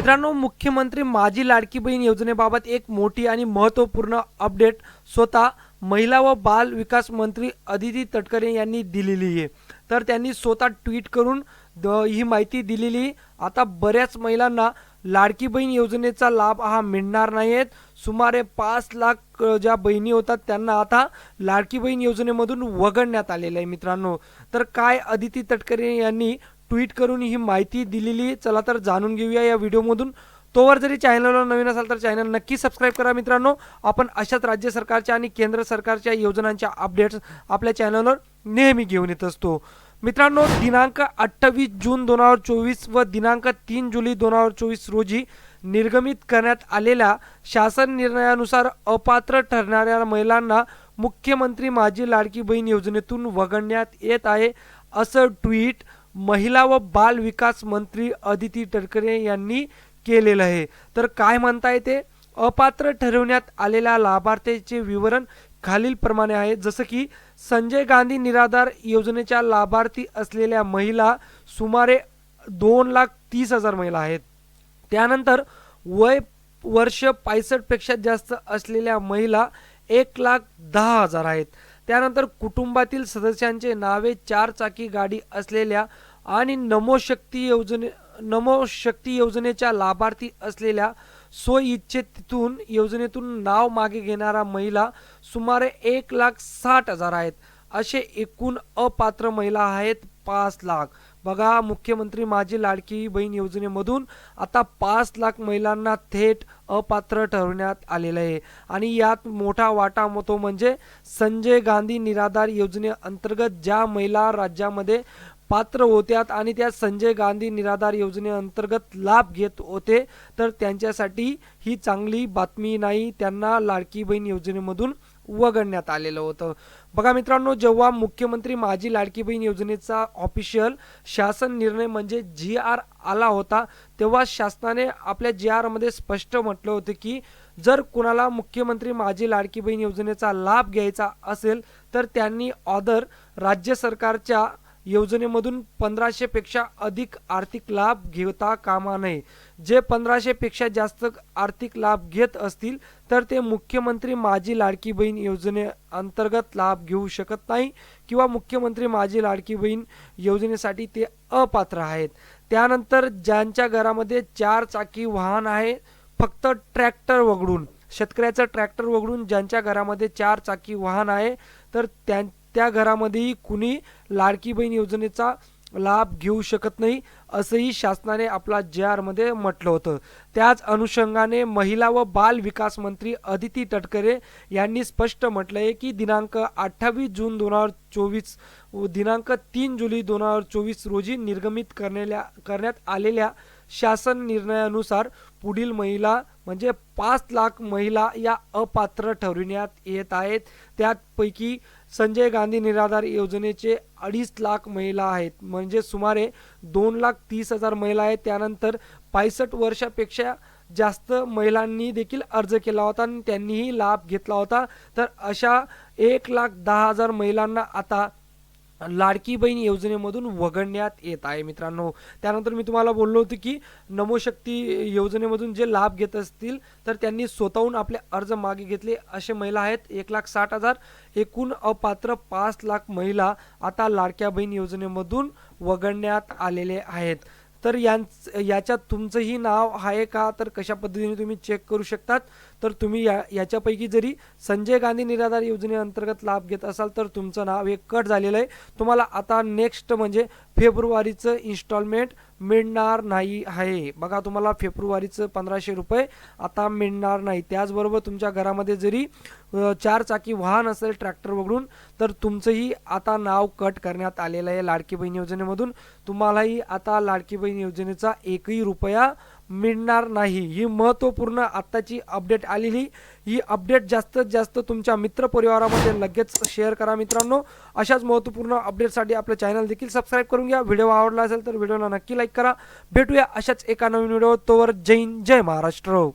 मित्रांनो मुख्यमंत्री माझी लाडकी बहीण योजनेबाबत एक मोठी आणि महत्त्वपूर्ण अपडेट स्वतः महिला व बाल विकास मंत्री अदिती तटकरे यांनी दिलेली आहे. तर त्यांनी स्वतः ट्विट करून द- ही माहिती दिलेली आता बऱ्याच महिलांना लाडकी बहीण योजनेचा लाभ हा मिळणार नाही आहेत सुमारे पाच लाख ज्या बहिणी होतात त्यांना आता लाडकी बहीण योजनेमधून वगळण्यात आलेलं आहे मित्रांनो. तर काय अदिती तटकरे यांनी ट्विट करून ही माहिती दिलेली चला तर जाणून घेऊया या व्हिडिओमधून. तोवर जरी चॅनलवर नवीन असाल तर चॅनल नक्की सबस्क्राईब करा मित्रांनो. आपण अशाच राज्य सरकारच्या आणि केंद्र सरकारच्या योजनांच्या अपडेट्स आपल्या चॅनलवर नेहमी घेऊन येत असतो. मित्रांनो दिनांक अठ्ठावीस जून दोन हजार चोवीस व दिनांक तीन जुलै दोन हजार चोवीस रोजी निर्गमित करण्यात आलेल्या शासन निर्णयानुसार अपात्र ठरणाऱ्या महिलांना मुख्यमंत्री माझी लाडकी बहीण योजनेतून वगळण्यात येत आहे असं ट्विट महिला व बाल विकास मंत्री अदिती तटकरे यांनी केलेलं आहे. तर काय म्हणता येते अपात्र ठरवण्यात आलेल्या लाभार्थीचे विवरण खालीलप्रमाणे आहे. जसं की संजय गांधी निराधार योजनेच्या लाभार्थी असलेल्या महिला सुमारे दोन लाख तीस हजार महिला आहेत. त्यानंतर वय वर्षपेक्षा जास्त असलेल्या महिला एक लाख दहा हजार आहेत. त्यानंतर कुटुंबातील सदस्यांचे नावे चार चाकी गाडी असलेल्या आणि नमो शक्ती योजने नमो शक्ती योजनेच्या लाभार्थी असलेल्या स्वइच्छेतून योजनेतून नाव मागे घेणारा महिला सुमारे एक लाख साठ हजार आहेत. असे एकूण अपात्र महिला आहेत पाच लाख. बघा मुख्यमंत्री माझी लाडकी बहीण योजनेमधून आता पाच लाख महिलांना थेट अपात्र ठरवण्यात आलेलं आहे. आणि यात मोठा वाटा होतो म्हणजे संजय गांधी निराधार योजनेअंतर्गत ज्या महिला राज्यामध्ये पात्र होत्यात आणि त्या संजय गांधी निराधार योजनेअंतर्गत लाभ घेत होते तर त्यांच्यासाठी ही चांगली बातमी नाही. त्यांना लाडकी बहीण योजनेमधून वगळण्यात आलेलं होतं. बघा मित्रांनो जेव्हा मुख्यमंत्री माझी लाडकी बहीण योजनेचा ऑफिशियल शासन निर्णय म्हणजे जी आर आला होता तेव्हा शासनाने आपल्या जी आरमध्ये स्पष्ट म्हटलं होतं की जर कुणाला मुख्यमंत्री माझी लाडकी बहीण योजनेचा लाभ घ्यायचा असेल तर त्यांनी ऑदर राज्य सरकारच्या योजनेमधून पंधराशेपेक्षा अधिक आर्थिक लाभ घेता कामा नये. जे पंधराशेपेक्षा जास्त आर्थिक लाभ घेत असतील तर ते मुख्यमंत्री माझी लाडकी बहीण योजनेअंतर्गत लाभ घेऊ शकत नाही किंवा मुख्यमंत्री माझी लाडकी बहीण योजनेसाठी ते अपात्र आहेत. त्यानंतर ज्यांच्या घरामध्ये चार चाकी वाहन आहे फक्त ट्रॅक्टर वगळून शेतकऱ्याचं ट्रॅक्टर वगळून ज्यांच्या घरामध्ये चार चाकी वाहन आहे तर त्या त्या घरामध्येही कुणी लाडकी बहीण योजनेचा लाभ घेऊ शकत नाही असंही शासनाने आपला जे आरमध्ये म्हटलं होतं. त्याच अनुषंगाने महिला व बाल विकास मंत्री अदिती तटकरे यांनी स्पष्ट म्हटलं आहे की दिनांक अठ्ठावीस जून दोन हजार चोवीस व दिनांक तीन जुलै दोन हजार चोवीस रोजी निर्गमित करण्याल्या करण्यात आलेल्या शासन निर्णयानुसार पुढील महिला म्हणजे पाच लाख महिला या अपात्र ठरविण्यात येत आहेत. त्यापैकी संजय गांधी निराधार योजनेचे अडीच लाख महिला आहेत. म्हणजे सुमारे दोन लाख तीस हजार महिला आहेत. त्यानंतर पासष्ट वर्षापेक्षा जास्त महिलांनी देखील अर्ज केला होता आणि त्यांनीही लाभ घेतला होता. तर अशा एक लाख दहा हजार महिलांना आता लाडकी बहीण योजनेमधून वगळण्यात येत आहे मित्रांनो. त्यानंतर मी तुम्हाला बोललो होतो की नमोशक्ती योजनेमधून जे लाभ घेत असतील तर त्यांनी स्वतःहून आपले अर्ज मागे घेतले. असे महिला आहेत एक लाख साठ हजार एकूण अपात्र पाच लाख महिला आता लाडक्या बहीण योजनेमधून वगळण्यात आलेले आहेत. तर यांच याच्यात तुमचंही नाव आहे का? तर कशा पद्धतीने तुम्ही चेक करू शकतात? तर तुम्ही या याच्यापैकी जरी संजय गांधी निराधार योजनेअंतर्गत लाभ घेत असाल तर तुमचं नाव हे कट झालेलं आहे. तुम्हाला आता नेक्स्ट म्हणजे फेब्रुवारीचं इन्स्टॉलमेंट मिळणार नाही आहे. बघा तुम्हाला फेब्रुवारीचं पंधराशे रुपये आता मिळणार नाही. त्याचबरोबर तुमच्या घरामध्ये जरी चार चाकी वाहन असेल ट्रॅक्टर वगळून तर तुमचंही आता नाव कट करण्यात आलेलं आहे लाडकी बहीण योजनेमधून. तुम्हालाही आता लाडकी बहीण योजनेचा एकही रुपया मिळणार नाही. ही महत्त्वपूर्ण आत्ताची अपडेट आलेली. ही अपडेट जास्तीत जास्त तुमच्या मित्रपरिवारामध्ये लगेच शेअर करा मित्रांनो. अशाच महत्त्वपूर्ण अपडेटसाठी आपलं चॅनल देखील सबस्क्राईब करून घ्या. व्हिडिओ आवडला असेल तर व्हिडिओला नक्की लाईक करा. भेटूया अशाच एका नवीन व्हिडिओ तोवर. जैन जय महाराष्ट्र.